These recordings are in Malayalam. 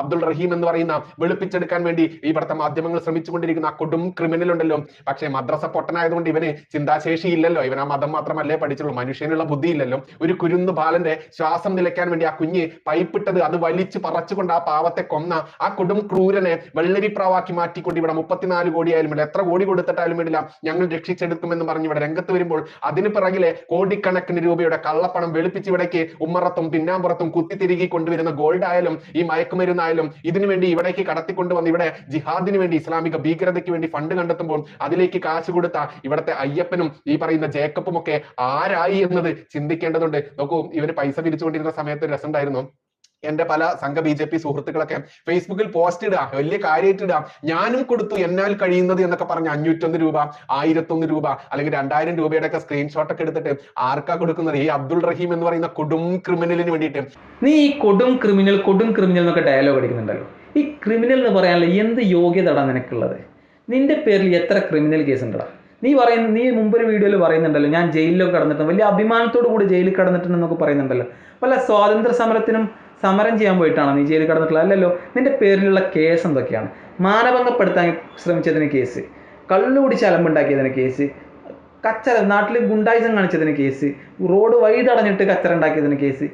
അബ്ദുൾ റഹീം എന്ന് പറയുന്ന വെളുപ്പിച്ചെടുക്കാൻ വേണ്ടി ഇവിടുത്തെ മാധ്യമങ്ങൾ ശ്രമിച്ചുകൊണ്ടിരിക്കുന്ന ആ കൊടും ക്രിമിനൽ ഉണ്ടല്ലോ. പക്ഷേ മദ്രസ പൊട്ടനായതുകൊണ്ട് ഇവന് ചിന്താശേഷി ഇല്ലല്ലോ. ഇവൻ ആ മതം മാത്രമല്ലേ പഠിച്ചുള്ളൂ. മനുഷ്യനുള്ള ബുദ്ധി ഇല്ലല്ലോ ഒരു കുരുന്ന് ബാലന്റെ ശ്വാസം നിലയ്ക്കാൻ വേണ്ടി ആ കുഞ്ഞ് പൈപ്പിട്ടത് അത് വലിച്ചു പറച്ചുകൊണ്ട് ആ പാവത്തെ കൊന്ന ആ കൊടും ക്രൂരനെ വെള്ളരിപ്രാവാക്കി മാറ്റിക്കൊണ്ട് ഇവിടെ മുപ്പത്തിനാല് കോടിയായാലും വേണ്ട എത്ര കോടി കൊടുത്തിട്ടാലും വേണ്ടില്ല ഞങ്ങൾ രക്ഷിച്ചെടുക്കുമെന്ന് പറഞ്ഞ് ഇവിടെ രംഗത്ത് വരുമ്പോൾ അതിന് പിറകിലെ കോടിക്കണക്കിന് രൂപയുടെ കള്ളപ്പണം വെളുപ്പിച്ച് ഇവിടേക്ക് ഉമ്മറത്തും പിന്നാമ്പുറത്തും കുത്തിത്തിരികി കൊണ്ടുവരുന്ന ഗോൾഡ് ആയാലും ഈ മയക്കുമരുന്നായാലും ഇതിനു വേണ്ടി ഇവിടേക്ക് കടത്തിക്കൊണ്ടുവന്ന് ഇവിടെ ജിഹാദിന് വേണ്ടി ഇസ്ലാമിക ഭീകരതയ്ക്ക് വേണ്ടി ഫണ്ട് കണ്ടെത്തുമ്പോൾ അതിലേക്ക് കാശ് കൊടുത്ത ഇവിടുത്തെ അയ്യപ്പനും ഈ പറയുന്ന ജേക്കബും ഒക്കെ ആരായി എന്നത് ചിന്തിക്കേണ്ടതുണ്ട്. നോക്കൂ ഇവർ പൈസ പിരിച്ചുകൊണ്ടിരുന്ന സമയത്ത് രസമുണ്ടായിരുന്നു. എന്റെ പല സംഘ ബി ജെ പി സുഹൃത്തുക്കളൊക്കെ ഫേസ്ബുക്കിൽ പോസ്റ്റ് ഇടുക വലിയ കാര്യമായിട്ട് ഇടുക ഞാനും കൊടുത്തു എന്നാൽ കഴിയുന്നത് എന്നൊക്കെ പറഞ്ഞ് അഞ്ഞൂറ്റൊന്ന് രൂപ ആയിരത്തൊന്ന് രൂപ അല്ലെങ്കിൽ രണ്ടായിരം രൂപയുടെ ഒക്കെ സ്ക്രീൻഷോട്ട് ഒക്കെ എടുത്തിട്ട് ആർക്കാ കൊടുക്കുന്നത്? ഈ അബ്ദുൾ റഹീം എന്ന് പറയുന്ന കൊടും ക്രിമിനലിന് വേണ്ടിയിട്ട്. നീ ഈ കൊടും ക്രിമിനൽ കൊടും ക്രിമിനൽ എന്നൊക്കെ ഡയലോഗ് അടിക്കുന്നുണ്ടല്ലോ. ഈ ക്രിമിനൽ എന്ന് പറയാനുള്ള എന്ത് യോഗ്യതടാ നിനക്കുള്ളത്? നിന്റെ പേരിൽ എത്ര ക്രിമിനൽ കേസ് ഉണ്ടടാ? നീ പറയുന്ന നീ മുമ്പൊരു വീഡിയോയിൽ പറയുന്നുണ്ടല്ലോ ഞാൻ ജയിലിലൊക്കെ കടന്നിട്ടുണ്ട് വലിയ അഭിമാനത്തോടു കൂടി ജയിലിൽ കടന്നിട്ടുണ്ടെന്നൊക്കെ പറയുന്നുണ്ടല്ലോ. വല്ല സ്വാതന്ത്ര്യ സമരത്തിനും സമരം ചെയ്യാൻ പോയിട്ടാണോ നീ ജയിലിൽ കടന്നിട്ടുള്ളത്. അല്ലല്ലോ നിന്റെ പേരിലുള്ള കേസ് എന്തൊക്കെയാണ്? മാനഭംഗപ്പെടുത്താൻ ശ്രമിച്ചതിന് കേസ് കള്ളുകുടിച്ച് അലമ്പുണ്ടാക്കിയതിന് കേസ് കച്ചറ നാട്ടിൽ ഗുണ്ടായുസം കാണിച്ചതിന് കേസ് റോഡ് വഴി തടഞ്ഞിട്ട് കച്ചറ ഉണ്ടാക്കിയതിന് കേസ്.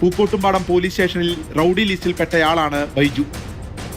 പൂക്കോട്ടുംപാടം പോലീസ് സ്റ്റേഷനിൽ റൌഡി ലിസ്റ്റിൽപ്പെട്ടയാളാണ് ബൈജു.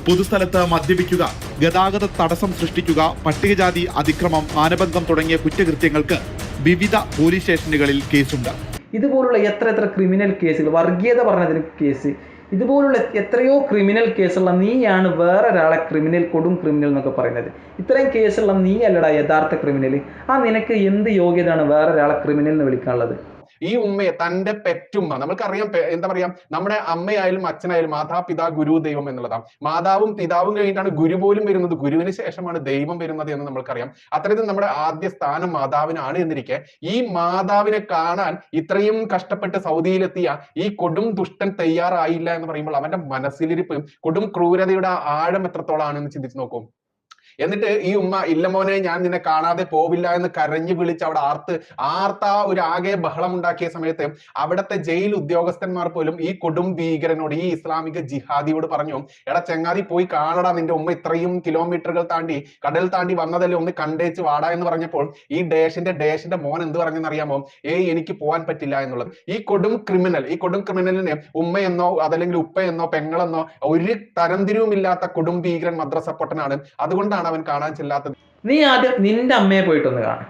പൊതുസ്ഥലത്ത് മദ്യപിക്കുക ഗതാഗത തടസ്സം സൃഷ്ടിക്കുക പട്ടികജാതി അതിക്രമം മാനഭംഗം തുടങ്ങിയ കുറ്റകൃത്യങ്ങൾക്ക് വിവിധ പോലീസ് സ്റ്റേഷനുകളിൽ കേസുണ്ട്. ഇതുപോലുള്ള എത്ര എത്ര ക്രിമിനൽ കേസുകൾ വർഗീയത പറഞ്ഞതിന് കേസ് ഇതുപോലുള്ള എത്രയോ ക്രിമിനൽ കേസുള്ള നീയാണ് വേറൊരാളെ ക്രിമിനൽ കൊടും ക്രിമിനൽ എന്നൊക്കെ പറയുന്നത്. ഇത്രയും കേസുള്ള നീ അല്ലടാ യഥാർത്ഥ ക്രിമിനൽ ആ നിനക്ക് എന്ത് യോഗ്യതയാണ് വേറൊരാളെ ക്രിമിനൽ എന്ന് വിളിക്കാനുള്ളത്? ഈ ഉമ്മയെ തന്റെ പെറ്റുമ്മ നമ്മൾക്കറിയാം എന്താ പറയാ നമ്മുടെ അമ്മയായാലും അച്ഛനായാലും മാതാപിതാ ഗുരു ദൈവം എന്നുള്ളതാണ്. മാതാവും പിതാവും കഴിഞ്ഞിട്ടാണ് ഗുരു പോലും വരുന്നത്. ഗുരുവിന് ശേഷമാണ് ദൈവം വരുന്നത് എന്ന് നമ്മൾക്കറിയാം. അത്തരത്തിൽ നമ്മുടെ ആദ്യ സ്ഥാനം മാതാവിനാണ് എന്നിരിക്കെ ഈ മാതാവിനെ കാണാൻ ഇത്രയും കഷ്ടപ്പെട്ട് സൗദിയിലെത്തിയ ഈ കൊടും ദുഷ്ടൻ തയ്യാറായില്ല എന്ന് പറയുമ്പോൾ അവന്റെ മനസ്സിലിരിപ്പ് കൊടും ക്രൂരതയുടെ ആഴം എത്രത്തോളാണെന്ന് ചിന്തിച്ചു നോക്കും. എന്നിട്ട് ഈ ഉമ്മ ഇല്ല മോനെ ഞാൻ നിന്നെ കാണാതെ പോവില്ല എന്ന് കരഞ്ഞു വിളിച്ച് അവിടെ ആർത്ത് ആർത്ത ഒരു ആകെ ബഹളം ഉണ്ടാക്കിയ സമയത്ത് അവിടുത്തെ ജയിൽ ഉദ്യോഗസ്ഥന്മാർ പോലും ഈ കൊടും ഭീകരനോട് ഈ ഇസ്ലാമിക ജിഹാദിയോട് പറഞ്ഞു എടാ ചെങ്ങാതി പോയി കാണടാ നിന്റെ ഉമ്മ ഇത്രയും കിലോമീറ്ററുകൾ താണ്ടി കടൽ താണ്ടി വന്നതല്ലേ ഒന്ന് കണ്ടേച്ച് വാടാ എന്ന് പറഞ്ഞപ്പോൾ ഈ ഡേഷിന്റെ ഡേഷിന്റെ മോൻ എന്ത് പറഞ്ഞെന്ന് അറിയാമോ? ഏയ് എനിക്ക് പോകാൻ പറ്റില്ല എന്നുള്ളത്. ഈ കൊടും ക്രിമിനൽ ഈ കൊടും ക്രിമിനലിനെ ഉമ്മയെന്നോ അതല്ലെങ്കിൽ ഉപ്പയെന്നോ പെങ്ങളെന്നോ ഒരു തരംതിരിവുമില്ലാത്ത കൊടും ഭീകരൻ മദ്രസ പൊട്ടനാണ്. അതുകൊണ്ടാണ് അവൻ കാണാൻ ചെല്ലാത്തത്. നീ ആദ്യം നിന്റെ അമ്മയെ പോയിട്ടൊന്ന് കാണും.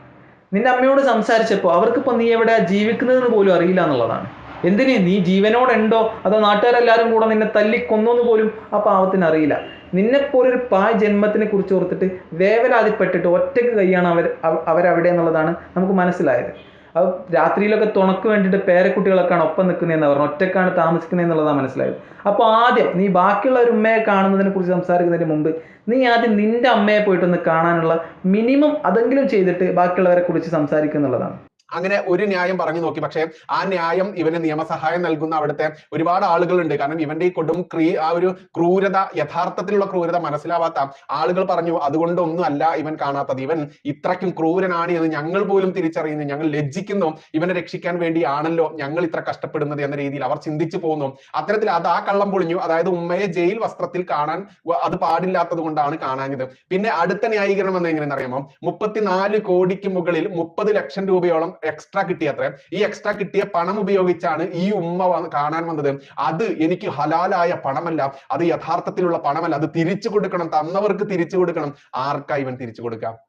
നിന്റെ അമ്മയോട് സംസാരിച്ചപ്പോൾ അവർക്കിപ്പോൾ നീ എവിടെ ജീവിക്കുന്നതെന്ന് പോലും അറിയില്ല എന്നുള്ളതാണ്. എന്തിന്? നീ ജീവനോടുണ്ടോ? അതോ നാട്ടുകാരെല്ലാവരും കൂടെ നിന്നെ തല്ലി കൊന്നോന്ന് പോലും ആ പാവത്തിന് അറിയില്ല. നിന്നെപ്പോലൊരു പായ് ജന്മത്തിനെ കുറിച്ച് ഓർത്തിട്ട് വേവലാതിപ്പെട്ടിട്ട് ഒറ്റയ്ക്ക് കൈയാണ് അവർ അവ- അവരവിടെ എന്നുള്ളതാണ് നമുക്ക് മനസ്സിലായത്. അത് രാത്രിയിലൊക്കെ തുണക്ക് വേണ്ടിയിട്ട് പേരക്കുട്ടികളൊക്കെയാണ് ഒപ്പം നിൽക്കുന്നതെന്ന് പറഞ്ഞു ഒറ്റക്കാണ് താമസിക്കുന്നത് എന്നുള്ളതാണ് മനസ്സിലായത്. അപ്പോൾ ആദ്യം നീ ബാക്കിയുള്ള ഒരു ഉമ്മയെ കാണുന്നതിനെ കുറിച്ച് സംസാരിക്കുന്നതിന് മുമ്പ് നീ ആദ്യം നിന്റെ അമ്മയെ പോയിട്ടൊന്ന് കാണാനുള്ള മിനിമം അതെങ്കിലും ചെയ്തിട്ട് ബാക്കിയുള്ളവരെ കുറിച്ച് സംസാരിക്കുക എന്നുള്ളതാണ്. അങ്ങനെ ഒരു ന്യായം പറഞ്ഞു നോക്കി. പക്ഷേ ആ ന്യായം ഇവന് നിയമസഹായം നൽകുന്ന അവിടുത്തെ ഒരുപാട് ആളുകളുണ്ട്. കാരണം ഇവന്റെ ഈ കൊടും ക്രീ ആ ഒരു ക്രൂരത യഥാർത്ഥത്തിലുള്ള ക്രൂരത മനസ്സിലാവാത്ത ആളുകൾ പറഞ്ഞു അതുകൊണ്ടൊന്നും അല്ല ഇവൻ കാണാത്തത്. ഇവൻ ഇത്രക്കും ക്രൂരനാണ് എന്ന് ഞങ്ങൾ പോലും തിരിച്ചറിയുന്നു. ഞങ്ങൾ ലജ്ജിക്കുന്നു. ഇവനെ രക്ഷിക്കാൻ വേണ്ടിയാണല്ലോ ഞങ്ങൾ ഇത്ര കഷ്ടപ്പെടുന്നത് എന്ന രീതിയിൽ അവർ ചിന്തിച്ചു പോകുന്നു അത്തരത്തിൽ അത് ആ കള്ളം പൊളിഞ്ഞു. അതായത് ഉമ്മയെ ജയിൽ വസ്ത്രത്തിൽ കാണാൻ അത് പാടില്ലാത്തത് കൊണ്ടാണ് കാണാഞ്ഞത്. പിന്നെ അടുത്ത ന്യായീകരണം എന്ന് എങ്ങനെയെന്ന് അറിയാമോ? മുപ്പത്തിനാല് കോടിക്ക് മുകളിൽ മുപ്പത് ലക്ഷം രൂപയോളം എക്സ്ട്രാ കിട്ടിയത്രേ ഈ എക്സ്ട്രാ കിട്ടിയ പണം ഉപയോഗിച്ചാണ് ഈ ഉമ്മ കാണാൻ വന്നത്. അത് എനിക്ക് ഹലാലായ പണമല്ല. അത് യഥാർത്ഥത്തിലുള്ള പണമല്ല. അത് തിരിച്ചു കൊടുക്കണം. തന്നവർക്ക് തിരിച്ചു കൊടുക്കണം. ആർക്കാ ഇവൻ തിരിച്ചു കൊടുക്കാം?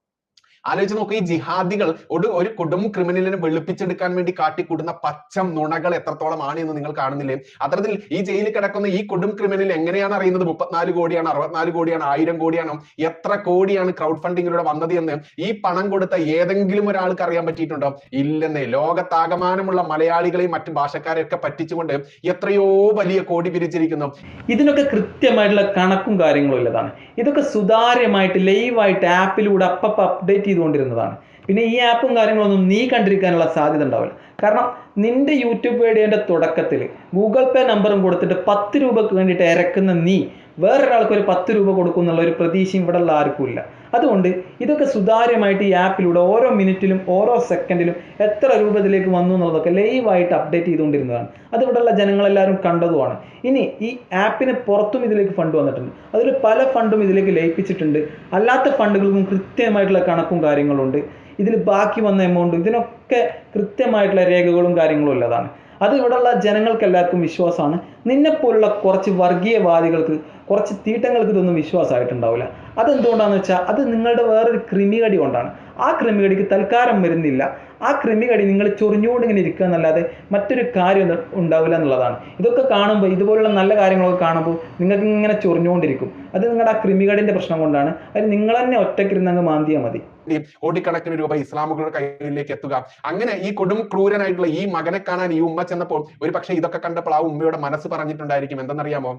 ആലോചിച്ച് നോക്കൂ ഈ ജിഹാദികൾ ഒരു ഒരു കൊടും ക്രിമിനലിനെ വെളുപ്പിച്ചെടുക്കാൻ വേണ്ടി കാട്ടിക്കൂട്ടുന്ന പച്ചം നുണകൾ എത്രത്തോളം ആണ് എന്ന് നിങ്ങൾ കാണുന്നില്ലേ? അത്തരത്തിൽ ഈ ജയിലിൽ കിടക്കുന്ന ഈ കൊടും ക്രിമിനൽ എങ്ങനെയാണ് അറിയുന്നത്? മുപ്പത്തിനാല് കോടിയാണ് അറുപത്തിനാല് കോടിയാണ് ആയിരം കോടിയാണോ എത്ര കോടിയാണ് ക്രൗഡ് ഫണ്ടിങ്ങിലൂടെ വന്നത് എന്ന് ഈ പണം കൊടുത്ത ഏതെങ്കിലും ഒരാൾക്ക് അറിയാൻ പറ്റിയിട്ടുണ്ടോ? ഇല്ലെന്നേ. ലോകത്താകമാനമുള്ള മലയാളികളെയും മറ്റു ഭാഷക്കാരെയും ഒക്കെ പറ്റിച്ചുകൊണ്ട് എത്രയോ വലിയ കോടി പിരിച്ചിരിക്കുന്നു ഇതിനൊക്കെ കൃത്യമായിട്ടുള്ള കണക്കും കാര്യങ്ങളും ഇല്ലതാണ് ഇതൊക്കെ സുതാര്യമായിട്ട് ലൈവായിട്ട് ആപ്പിലൂടെ അപ്പപ്പ് അപ്ഡേറ്റ് ചെയ്തുകൊണ്ടിരുന്നതാണ്. പിന്നെ ഈ ആപ്പും കാര്യങ്ങളൊന്നും നീ കണ്ടിരിക്കാനുള്ള സാധ്യത ഉണ്ടാവില്ല. കാരണം നിന്റെ യൂട്യൂബ് വീഡിയോന്റെ തുടക്കത്തിൽ ഗൂഗിൾ പേ നമ്പറും കൊടുത്തിട്ട് പത്ത് രൂപക്ക് വേണ്ടിയിട്ട് ഇറക്കുന്ന നീ വേറൊരാൾക്ക് ഒരു പത്ത് രൂപ കൊടുക്കും എന്നുള്ള ഒരു പ്രതീക്ഷയും ഇവിടെ ഉള്ള ആർക്കും ഇല്ല. അതുകൊണ്ട് ഇതൊക്കെ സുതാര്യമായിട്ട് ഈ ആപ്പിലൂടെ ഓരോ മിനിറ്റിലും ഓരോ സെക്കൻഡിലും എത്ര രൂപത്തിലേക്ക് വന്നു എന്നുള്ളതൊക്കെ ലൈവായിട്ട് അപ്ഡേറ്റ് ചെയ്തുകൊണ്ടിരുന്നതാണ്. അത് ഇവിടെയുള്ള ജനങ്ങളെല്ലാവരും കണ്ടതുമാണ്. ഇനി ഈ ആപ്പിന് പുറത്തും ഇതിലേക്ക് ഫണ്ട് വന്നിട്ടുണ്ട്. അതിൽ പല ഫണ്ടും ഇതിലേക്ക് ലയിപ്പിച്ചിട്ടുണ്ട്. അല്ലാത്ത ഫണ്ടുകൾക്കും കൃത്യമായിട്ടുള്ള കണക്കും കാര്യങ്ങളുണ്ട്. ഇതിൽ ബാക്കി വന്ന എമൗണ്ട് ഇതിനൊക്കെ കൃത്യമായിട്ടുള്ള രേഖകളും കാര്യങ്ങളും ഉള്ളതാണ്. അത് ഇവിടെയുള്ള ജനങ്ങൾക്ക് എല്ലാവർക്കും വിശ്വാസമാണ്. നിന്നെപ്പോലുള്ള കുറച്ച് വർഗീയവാദികൾക്ക് കുറച്ച് തീട്ടങ്ങൾക്ക് ഇതൊന്നും വിശ്വാസമായിട്ടുണ്ടാവില്ല. അതെന്തുകൊണ്ടാണെന്ന് വെച്ചാൽ അത് നിങ്ങളുടെ വേറൊരു ക്രിമികടി കൊണ്ടാണ്. ആ ക്രിമികടിക്ക് തൽക്കാലം വരുന്നില്ല ആ ക്രിമികടി നിങ്ങൾ ചൊറിഞ്ഞുകൊണ്ട് ഇങ്ങനെ ഇരിക്കുക എന്നല്ലാതെ മറ്റൊരു കാര്യം ഉണ്ടാവില്ല എന്നുള്ളതാണ്. ഇതൊക്കെ കാണുമ്പോൾ ഇതുപോലുള്ള നല്ല കാര്യങ്ങളൊക്കെ കാണുമ്പോൾ നിങ്ങൾക്ക് ഇങ്ങനെ ചൊറിഞ്ഞുകൊണ്ടിരിക്കും. അത് നിങ്ങളുടെ ആ ക്രിമികടിന്റെ പ്രശ്നം കൊണ്ടാണ്. അത് നിങ്ങൾ തന്നെ ഒറ്റക്കിരുന്നങ്ങ് മാന്തിയാൽ മതി. ഈ കോടിക്കണക്കിന് രൂപ ഇസ്ലാമുകളുടെ കയ്യിലേക്ക് എത്തുക. അങ്ങനെ ഈ കൊടും ക്രൂരനായിട്ടുള്ള ഈ മകനെ കാണാൻ ഈ ഉമ്മ ചെന്നപ്പോൾ ഒരു പക്ഷേ ഇതൊക്കെ കണ്ടപ്പോൾ ആ ഉമ്മയുടെ മനസ്സ് പറഞ്ഞിട്ടുണ്ടായിരിക്കും. എന്തെന്നറിയാമോ?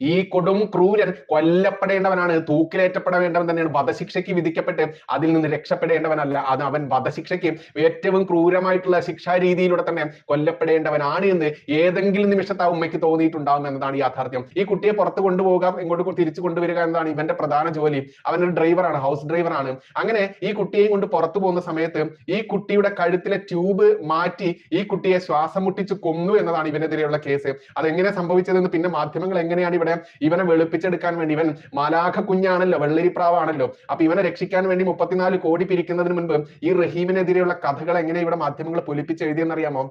ഈ കൊടും ക്രൂരൻ കൊല്ലപ്പെടേണ്ടവനാണ് തൂക്കിലേറ്റപ്പെടേണ്ടവൻ തന്നെയാണ് വധശിക്ഷയ്ക്ക് വിധിക്കപ്പെട്ട് അതിൽ നിന്ന് രക്ഷപ്പെടേണ്ടവനല്ല. അത് അവൻ വധശിക്ഷയ്ക്ക് ഏറ്റവും ക്രൂരമായിട്ടുള്ള ശിക്ഷാ രീതിയിലൂടെ തന്നെ കൊല്ലപ്പെടേണ്ടവനാണ് എന്ന് ഏതെങ്കിലും നിമിഷത്തെ ആ ഉമ്മയ്ക്ക് തോന്നിയിട്ടുണ്ടാവും എന്നതാണ് യാഥാർത്ഥ്യം. ഈ കുട്ടിയെ പുറത്തു കൊണ്ടുപോകാം ഇങ്ങോട്ട് തിരിച്ചു കൊണ്ടുവരിക എന്നതാണ് ഇവന്റെ പ്രധാന ജോലി. അവനൊരു ഡ്രൈവറാണ് ഹൗസ് ഡ്രൈവറാണ്. അങ്ങനെ ഈ കുട്ടിയെ കൊണ്ട് പുറത്തു പോകുന്ന സമയത്ത് ഈ കുട്ടിയുടെ കഴുത്തിലെ ട്യൂബ് മാറ്റി ഈ കുട്ടിയെ ശ്വാസം മുട്ടിച്ച് കൊന്നു എന്നതാണ് ഇവനെതിരെയുള്ള കേസ്. അതെങ്ങനെ സംഭവിച്ചതെന്ന് പിന്നെ മാധ്യമങ്ങൾ എങ്ങനെയാണ് ഇവിടെ ഇവനെ ഇവനെ വെളുപ്പിച്ചെടുക്കാൻ വേണ്ടി. ഇവൻ മാലാഖ കുഞ്ഞാണല്ലോ വെള്ളരിപ്രാവാണല്ലോ. അപ്പൊ ഇവനെ രക്ഷിക്കാൻ വേണ്ടി മുപ്പത്തിനാല് കോടി പിരിക്കുന്നതിന് മുൻപ് ഈ റഹീമിനെതിരെയുള്ള കഥകൾ എങ്ങനെ ഇവിടെ മാധ്യമങ്ങൾ എഴുതിയെന്നറിയാമോ?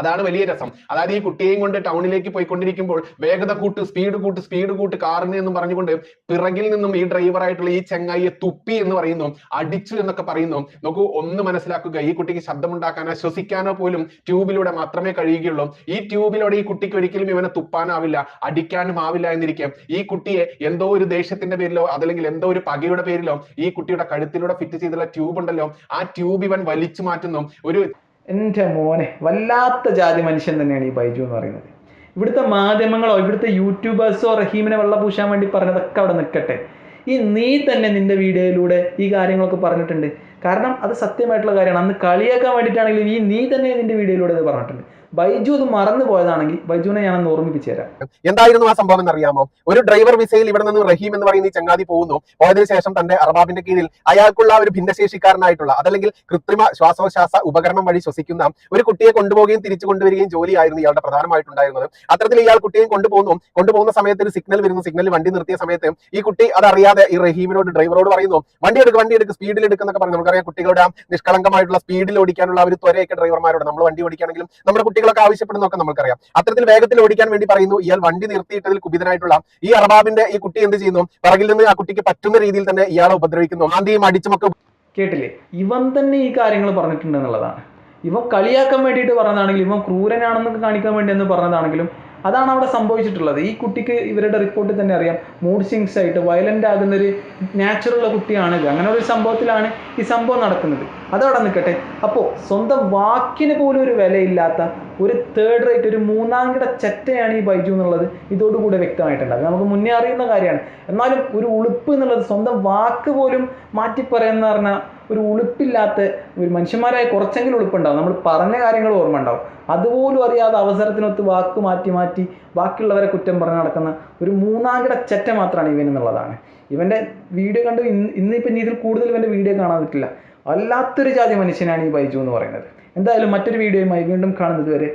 അതാണ് വലിയ രസം. അതായത് ഈ കുട്ടിയെയും കൊണ്ട് ടൗണിലേക്ക് പോയിക്കൊണ്ടിരിക്കുമ്പോൾ വേഗത കൂട്ട് സ്പീഡ് കൂട്ട് സ്പീഡ് കൂട്ട് കാറിന് എന്നും പറഞ്ഞുകൊണ്ട് പിറകിൽ നിന്നും ഈ ഡ്രൈവർ ആയിട്ടുള്ള ഈ ചെങ്ങായിയെ തുപ്പി എന്ന് പറയുന്നു. അടിച്ചു എന്നൊക്കെ പറയുന്നു. നോക്കൂ ഒന്ന് മനസ്സിലാക്കുക. ഈ കുട്ടിക്ക് ശബ്ദമുണ്ടാക്കാനോ ശ്വസിക്കാനോ പോലും ട്യൂബിലൂടെ മാത്രമേ കഴിയുകയുള്ളൂ. ഈ ട്യൂബിലൂടെ ഈ കുട്ടിക്ക് ഒരിക്കലും ഇവനെ തുപ്പാനാവില്ല അടിക്കാനും ആവില്ല എന്നിരിക്കെ. ഈ കുട്ടിയെ എന്തോ ഒരു ദേഷ്യത്തിന്റെ പേരിലോ അതല്ലെങ്കിൽ എന്തോ ഒരു പകയുടെ പേരിലോ ഈ കുട്ടിയുടെ കഴുത്തിലൂടെ ഫിറ്റ് ചെയ്തിട്ടുള്ള ട്യൂബ് ഉണ്ടല്ലോ. ആ ട്യൂബ് ഇവൻ വലിച്ചു മാറ്റുന്നു. ഒരു എന്റെ മോനെ വല്ലാത്ത ജാതി മനുഷ്യൻ തന്നെയാണ് ഈ ബൈജു എന്ന് പറയുന്നത്. ഇവിടുത്തെ മാധ്യമങ്ങളോ ഇവിടുത്തെ യൂട്യൂബേഴ്സോ റഹീമിനെ വെള്ളപൂശാൻ വേണ്ടി പറഞ്ഞതൊക്കെ അവിടെ നിൽക്കട്ടെ. ഈ നീ തന്നെ നിന്റെ വീഡിയോയിലൂടെ ഈ കാര്യങ്ങളൊക്കെ പറഞ്ഞിട്ടുണ്ട്. കാരണം അത് സത്യമായിട്ടുള്ള കാര്യമാണ്. അന്ന് കളിയാക്കാൻ വേണ്ടിയിട്ടാണെങ്കിലും ഈ നീ തന്നെ നിന്റെ വീഡിയോയിലൂടെ അത് പറഞ്ഞിട്ടുണ്ട്. ബൈജു അത് മറന്നു പോയതാണെങ്കിൽ ബൈജുവിനെ ഞാൻ ഓർമ്മിപ്പിച്ചു തരാം. എന്തായിരുന്നു ആ സംഭവം എന്നറിയാമോ? ഒരു ഡ്രൈവർ വിസയിൽ ഇവിടെ നിന്ന് റഹീം എന്ന് പറയുന്ന ഈ ചങ്ങാതി പോകുന്നു. പോയതിനു ശേഷം തന്റെ അറബാബിന്റെ കീഴിൽ അയാൾക്കുള്ള ഒരു ഭിന്നശേഷിക്കാരനായിട്ടുള്ള അതല്ലെങ്കിൽ കൃത്രിമ ശ്വാസോശ്വാസ ഉപകരണം വഴി ശ്വസിക്കുന്ന ഒരു കുട്ടിയെ കൊണ്ടുപോവുകയും തിരിച്ചു കൊണ്ടുവരികയും ജോലിയായിരുന്നു ഇയാളുടെ പ്രധാനമായിട്ടുണ്ടായിരുന്നത്. അത്തരത്തിൽ ഇയാൾ കുട്ടിയെ കൊണ്ടുപോകുന്നു. കൊണ്ടുപോകുന്ന സമയത്ത് ഒരു സിഗ്നൽ വരുന്നു. സിഗ്നൽ വണ്ടി നിർത്തിയ സമയത്ത് ഈ കുട്ടി അതറിയാതെ ഈ റഹീമിനോട് ഡ്രൈവറോട് പറയുന്നു വണ്ടി എടുക്ക് വണ്ടി എടുക്ക് സ്പീഡിൽ എടുക്കുന്നൊക്കെ പറഞ്ഞു. നമുക്കറിയാം കുട്ടികളുടെ നിഷ്കളങ്കമായിട്ടുള്ള സ്പീഡിൽ ഓടിക്കാനുള്ള ഒരു ത്വരയൊക്കെ ഡ്രൈവർമാരോട് നമ്മൾ വണ്ടി ഓടിക്കുകയാണെങ്കിലും നമ്മുടെ കുട്ടികളൊക്കെ ആവശ്യപ്പെടുന്നൊക്കെ നമുക്കറിയാം അത്തരത്തിൽ വേഗത്തിൽ ഓടിക്കാൻ വേണ്ടി പറയുന്നു. ഇയാൾ വണ്ടി നിർത്തിയിട്ടതിൽ കുപിതനായിട്ടുള്ള ഈ അർബാബിന്റെ ഈ കുട്ടി എന്ത് ചെയ്യുന്നു? പിറകിൽ നിന്ന് ആ കുട്ടിക്ക് പറ്റുന്ന രീതിയിൽ തന്നെ ഇയാളെ ഉപദ്രവിക്കുന്നു. ആന്തിയും അടിച്ചുമൊക്കെ കേട്ടില്ലേ? ഇവൻ തന്നെ ഈ കാര്യങ്ങൾ പറഞ്ഞിട്ടുണ്ട് എന്നുള്ളതാണ്. ഇവൻ കളിയാക്കാൻ വേണ്ടിയിട്ട് പറഞ്ഞതാണെങ്കിലും ഇവൻ ക്രൂരനാണെന്ന് കാണിക്കാൻ വേണ്ടി എന്ന് പറഞ്ഞതാണെങ്കിലും അതാണ് അവിടെ സംഭവിച്ചിട്ടുള്ളത്. ഈ കുട്ടിക്ക് ഇവരുടെ റിപ്പോർട്ടിൽ തന്നെ അറിയാം. മൂഡ് സിങ്സ് ആയിട്ട് വയലന്റ് ആകുന്ന ഒരു നാച്ചുറൽ കുട്ടിയാണ് അങ്ങനെ ഒരു സംഭവത്തിലാണ് ഈ സംഭവം നടക്കുന്നത്. അതവിടെ നിൽക്കട്ടെ. അപ്പോൾ സ്വന്തം വാക്കിന് പോലും ഒരു വിലയില്ലാത്ത ഒരു തേർഡ് റേറ്റ് ഒരു മൂന്നാം കിട ചെറ്റയാണ് ഈ ബൈജു എന്നുള്ളത് ഇതോടുകൂടെ വ്യക്തമായിട്ടുണ്ട്. അത് നമുക്ക് മുന്നേ അറിയുന്ന കാര്യമാണ്. എന്നാലും ഒരു ഉളുപ്പ് എന്നുള്ളത് സ്വന്തം വാക്ക് പോലും മാറ്റി പറയുന്ന പറഞ്ഞാൽ ഒരു ഉളുപ്പില്ലാത്ത ഒരു മനുഷ്യന്മാരായ കുറച്ചെങ്കിലും ഉളുപ്പുണ്ടാവും. നമ്മൾ പറഞ്ഞ കാര്യങ്ങൾ ഓർമ്മ ഉണ്ടാവും അതുപോലും അറിയാതെ അവസരത്തിനൊത്ത് വാക്ക് മാറ്റി മാറ്റി ബാക്കിയുള്ളവരെ കുറ്റം പറഞ്ഞ് നടക്കുന്ന ഒരു മൂന്നാം കിട ചെറ്റ മാത്രമാണ് ഇവൻ എന്നുള്ളതാണ്. ഇവന്റെ വീഡിയോ കണ്ട് ഇന്ന് ഇന്നിപ്പം ഇനി ഇതിൽ കൂടുതൽ ഇവന്റെ വീഡിയോ കാണാൻ പറ്റില്ല. വല്ലാത്തൊരു ജാതി മനുഷ്യനാണ് ഈ ബൈജു എന്ന് പറയുന്നത്. എന്തായാലും മറ്റൊരു വീഡിയോയുമായി വീണ്ടും കാണുന്നത് വരെ